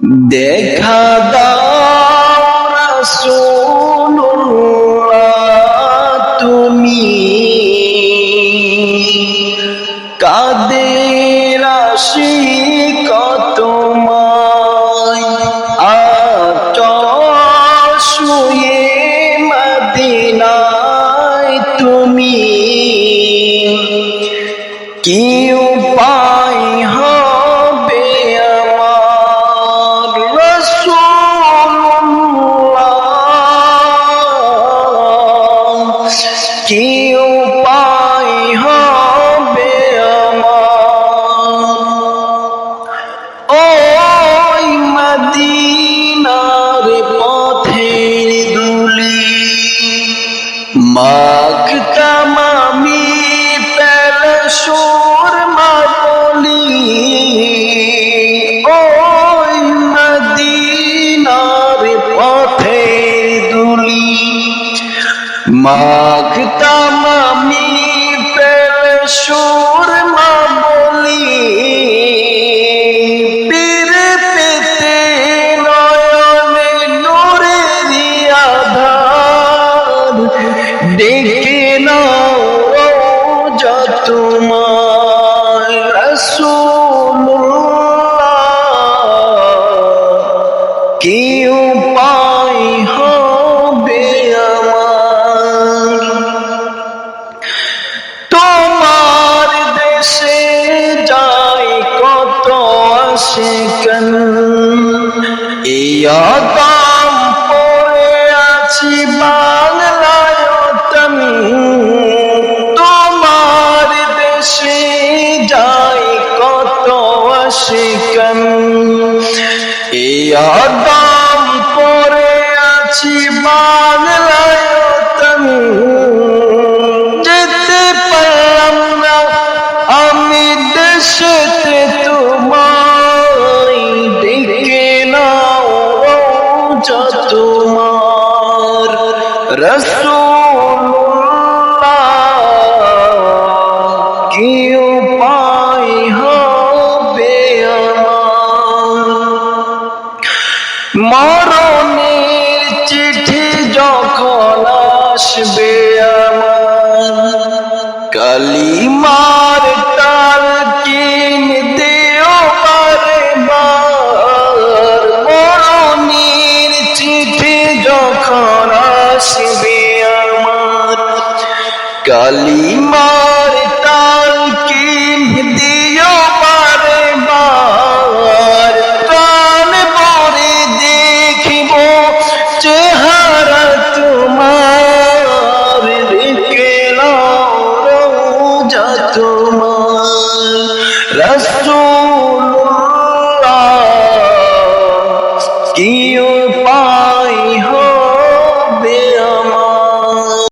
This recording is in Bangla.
দেখা তুমি কাদের শুয়ে মদিনায় তুমি। কি উপায় উপায় হবে আমার। ওই দুলি। মাখতাম আমি পেলসুর মাপলি। ওই আমি যত কি উপায় হবে আমার। তোমার দেশে যাই কত আশিকন এই আদাম পড়ে আছি বাংলায় আশিকন এই আদাম পড়ে আছি বাংলায় যেতে পারলাম না আমি দেশেতে তোমায়। ডেকে নাও তোমার। রসুল্লাহ কি উপায় হবে মরণের চিঠি যখন আসবে আমার, কালিমার তাল কিন দেও বারে। বার মরণের চিঠি যখন আসবে আমার কালিমার তোমার রসুল্লাহ কি